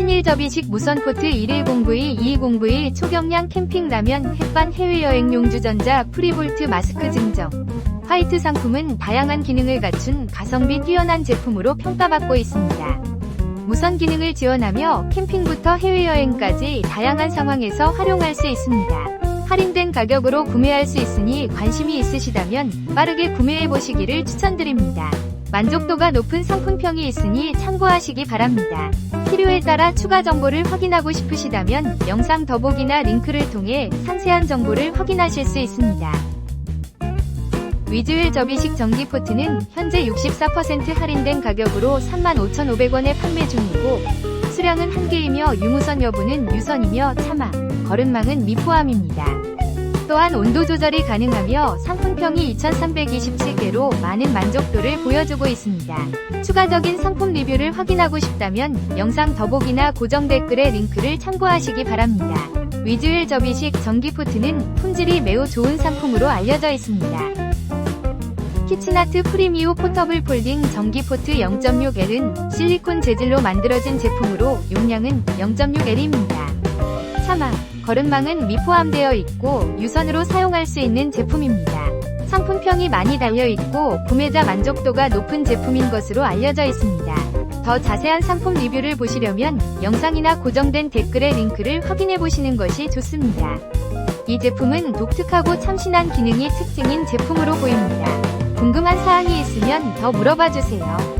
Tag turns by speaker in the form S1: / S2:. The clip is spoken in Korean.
S1: 친일 접이식 무선포트 1109의 2209의 초경량 캠핑 라면 햇반 해외여행 용 주전자 프리볼트 마스크 증정. 화이트 상품은 다양한 기능을 갖춘 가성비 뛰어난 제품으로 평가받고 있습니다. 무선 기능을 지원하며 캠핑부터 해외여행까지 다양한 상황에서 활용할 수 있습니다. 할인된 가격으로 구매할 수 있으니 관심이 있으시다면 빠르게 구매해 보시기를 추천드립니다. 만족도가 높은 상품평이 있으니 참고하시기 바랍니다. 필요에 따라 추가 정보를 확인하고 싶으시다면 영상 더보기나 링크를 통해 상세한 정보를 확인하실 수 있습니다. 위즈웰 접이식 전기 포트는 현재 64% 할인된 가격으로 35,500원에 판매 중이고 수량은 한 개이며 유무선 여부는 유선이며 차마, 거름망은 미포함입니다. 또한 온도 조절이 가능하며 상품평이 2327개로 많은 만족도를 보여주고 있습니다. 추가적인 상품 리뷰를 확인하고 싶다면 영상 더보기나 고정 댓글의 링크를 참고하시기 바랍니다. 위즈웰 접이식 전기포트는 품질이 매우 좋은 상품으로 알려져 있습니다. 키친아트 프리미오 포터블 폴딩 전기포트 0.6L은 실리콘 재질로 만들어진 제품으로 용량은 0.6L입니다. 차마, 거름망은 미포함되어 있고 유선으로 사용할 수 있는 제품입니다. 상품평이 많이 달려 있고 구매자 만족도가 높은 제품인 것으로 알려져 있습니다. 더 자세한 상품 리뷰를 보시려면 영상이나 고정된 댓글의 링크를 확인해 보시는 것이 좋습니다. 이 제품은 독특하고 참신한 기능이 특징인 제품으로 보입니다. 궁금한 사항이 있으면 더 물어봐 주세요.